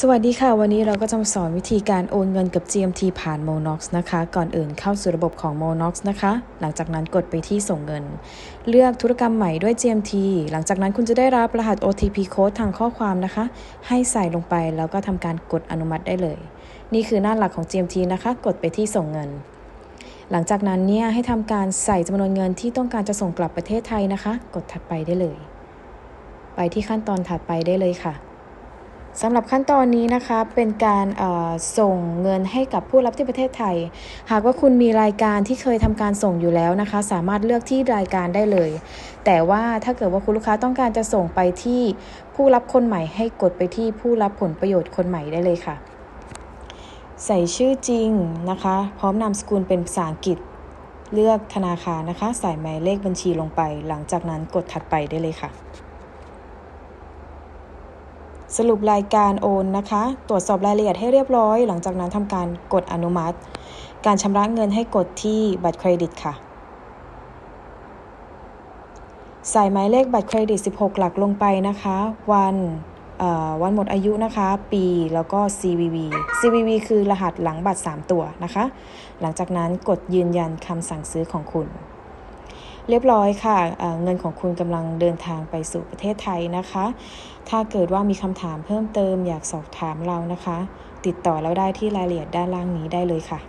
สวัสดีค่ะ วันนี้เราก็จะมาสอนวิธีการโอนเงินกับ GMT ผ่าน Monox นะคะ ก่อนอื่นเข้าสู่ระบบของ Monox นะคะ หลังจากนั้นกดไปที่ส่งเงิน เลือกธุรกรรมใหม่ด้วย GMT หลังจากนั้นคุณจะได้รับรหัส OTP code ทางข้อความนะคะ ให้ใส่ลงไปแล้วก็ทำการกดอนุมัติได้เลย นี่คือหน้าหลักของ GMT นะคะ กดไปที่ส่งเงิน หลังจากนั้นเนี่ยให้ทำการใส่จำนวนเงินที่ต้องการจะส่งกลับประเทศไทยนะคะ กดถัดไปได้เลย ไปที่ขั้นตอนถัดไปได้เลยค่ะ สำหรับขั้นตอนนี้นะคะเป็นการส่งเงินให้กับผู้รับที่ประเทศไทย หากว่าคุณมีรายการที่เคยทำการส่งอยู่แล้วนะคะ สามารถเลือกที่รายการได้เลย แต่ว่าถ้าเกิดว่าคุณลูกค้าต้องการจะส่งไปที่ผู้รับคนใหม่ให้กดไปที่ผู้รับผลประโยชน์คนใหม่ได้เลยค่ะ ใส่ชื่อจริงนะคะ พร้อมนามสกุลเป็นภาษาอังกฤษ เลือกธนาคารนะคะ ใส่หมายเลขบัญชีลงไป หลังจากนั้นกดถัดไปได้เลยค่ะ สรุปรายการโอนนะคะ ตรวจสอบรายละเอียดให้เรียบร้อย หลังจากนั้นทำการกดอนุมัติ การชำระเงินให้กดที่บัตรเครดิตค่ะ ใส่หมายเลขบัตรเครดิต 16 หลักลงไปนะคะ วันวันหมดอายุนะคะ ปีแล้วก็ CVV CVV คือรหัสหลังบัตร 3 ตัวนะคะ หลังจากนั้นกดยืนยันคำสั่งซื้อของคุณ เรียบร้อยค่ะเเงินของคุณกำลังเดินทางไปสู่ประเทศไทยนะคะ ถ้าเกิดว่ามีคำถามเพิ่มเติมอยากสอบถามเรานะคะ ติดต่อเราได้ที่รายละเอียดด้านล่างนี้ได้เลยค่ะ